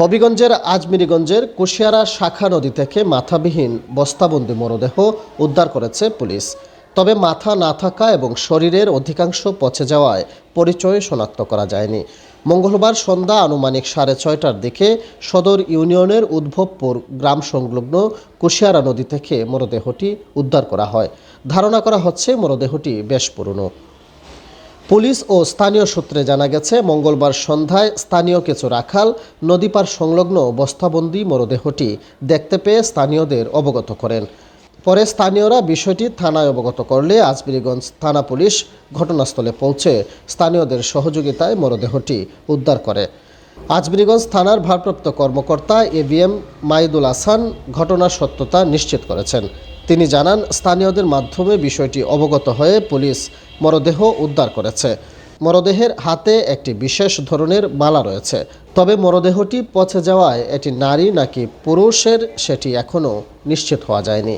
হবিগঞ্জের আজমিরিগঞ্জের কুশিয়ারা শাখা নদী থেকে মাথাবিহীন বস্তাবন্দি মরদেহ উদ্ধার করেছে পুলিশ। তবে মাথা না থাকা এবং শরীরের অধিকাংশ পচে যাওয়ায় পরিচয় শনাক্ত করা যায়নি। মঙ্গলবার সন্ধ্যা আনুমানিক সাড়ে ছয়টার দিকে সদর ইউনিয়নের উদ্ভবপুর গ্রাম সংলগ্ন কুশিয়ারা নদী থেকে মরদেহটি উদ্ধার করা হয়। ধারণা করা হচ্ছে মরদেহটি বেশ পুরনো। পুলিশ ও স্থানীয় সূত্রে জানা গেছে, মঙ্গলবার সন্ধ্যায় স্থানীয় কিছু রাখাল নদীপার সংলগ্ন বস্তাবন্দি মরদেহটি দেখতে পেয়ে স্থানীয়দের অবগত করেন। পরে স্থানীয়রা বিষয়টি থানায় অবগত করলে আজমিরিগঞ্জ থানা পুলিশ ঘটনাস্থলে পৌঁছে স্থানীয়দের সহযোগিতায় মরদেহটি উদ্ধার করে। আজমিরিগঞ্জ থানার ভারপ্রাপ্ত কর্মকর্তা A B M Maidul Hasan ঘটনার সত্যতা নিশ্চিত করেছেন। তিনি জানান, স্থানীয়দের মাধ্যমে বিষয়টি অবগত হয়ে পুলিশ মরদেহ উদ্ধার করেছে। মরদেহের হাতে একটি বিশেষ ধরনের মালা রয়েছে। তবে মরদেহটি পচে যাওয়ায় এটি নারী নাকি পুরুষের সেটি এখনও নিশ্চিত হওয়া যায়নি।